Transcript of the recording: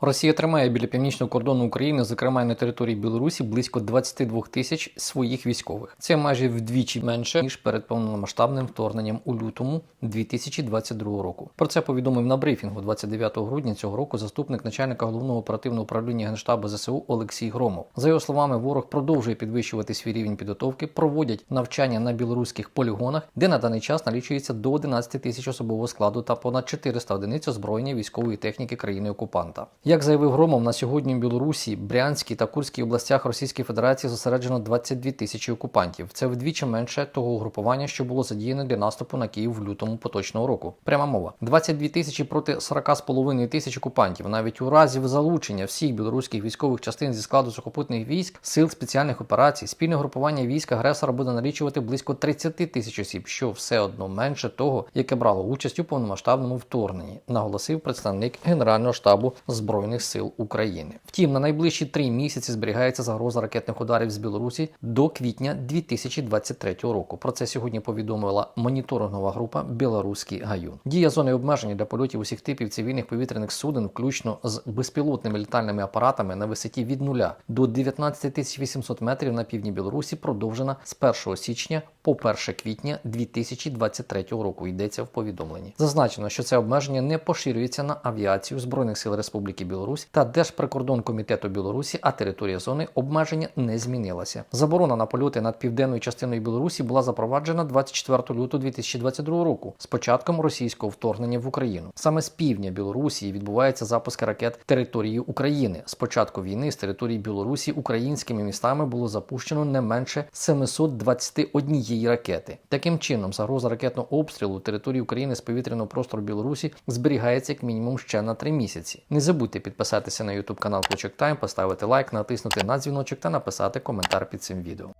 Росія тримає біля північного кордону України, зокрема на території Білорусі, близько 22 тисяч своїх військових. Це майже вдвічі менше ніж перед повномасштабним вторгненням у лютому 2022 року. Про це повідомив на брифінгу 29 грудня цього року заступник начальника головного оперативного управління генштабу ЗСУ Олексій Громов. За його словами, ворог продовжує підвищувати свій рівень підготовки, проводять навчання на білоруських полігонах, де на даний час налічується до 11 тисяч особового складу та понад 400 одиниць озброєння військової техніки країни окупанта. Як заявив Громов, на сьогодні в Білорусі, Брянській та Курській областях Російської Федерації зосереджено 22 тисячі окупантів. Це вдвічі менше того угрупування, що було задіяне для наступу на Київ в лютому поточного року. Пряма мова: 22 тисячі проти 40,5 тисяч окупантів. Навіть у разі залучення всіх білоруських військових частин зі складу сухопутних військ, сил спеціальних операцій, спільне групування військ агресора буде налічувати близько 30 тисяч осіб, що все одно менше того, яке брало участь у повномасштабному вторгненні, наголосив представник Генерального штабу збройних сил України. Втім, на найближчі три місяці зберігається загроза ракетних ударів з Білорусі до квітня 2023 року. Про це сьогодні повідомила моніторингова група Білоруський гаюн. Дія зони обмеження для польотів усіх типів цивільних повітряних суден, включно з безпілотними літальними апаратами на висоті від 0 до 19 800 метрів на півдні Білорусі, продовжена з 1 січня по 1 квітня 2023 року. Йдеться в повідомленні. Зазначено, що це обмеження не поширюється на авіацію збройних сил Республіки Білорусь та Держприкордонкомітету Білорусі, а територія зони обмеження не змінилася. Заборона на польоти над південною частиною Білорусі була запроваджена 24 лютого 2022 року з початком російського вторгнення в Україну. Саме з півдня Білорусі відбуваються запуски ракет території України. З початку війни з території Білорусі українськими містами було запущено не менше 721 ракети. Таким чином, загроза ракетного обстрілу території України з повітряного простору Білорусі зберігається як мінімум ще на три місяці. Не забудьте підписатися на YouTube канал Клочок Тайм, поставити лайк, натиснути на дзвіночок та написати коментар під цим відео.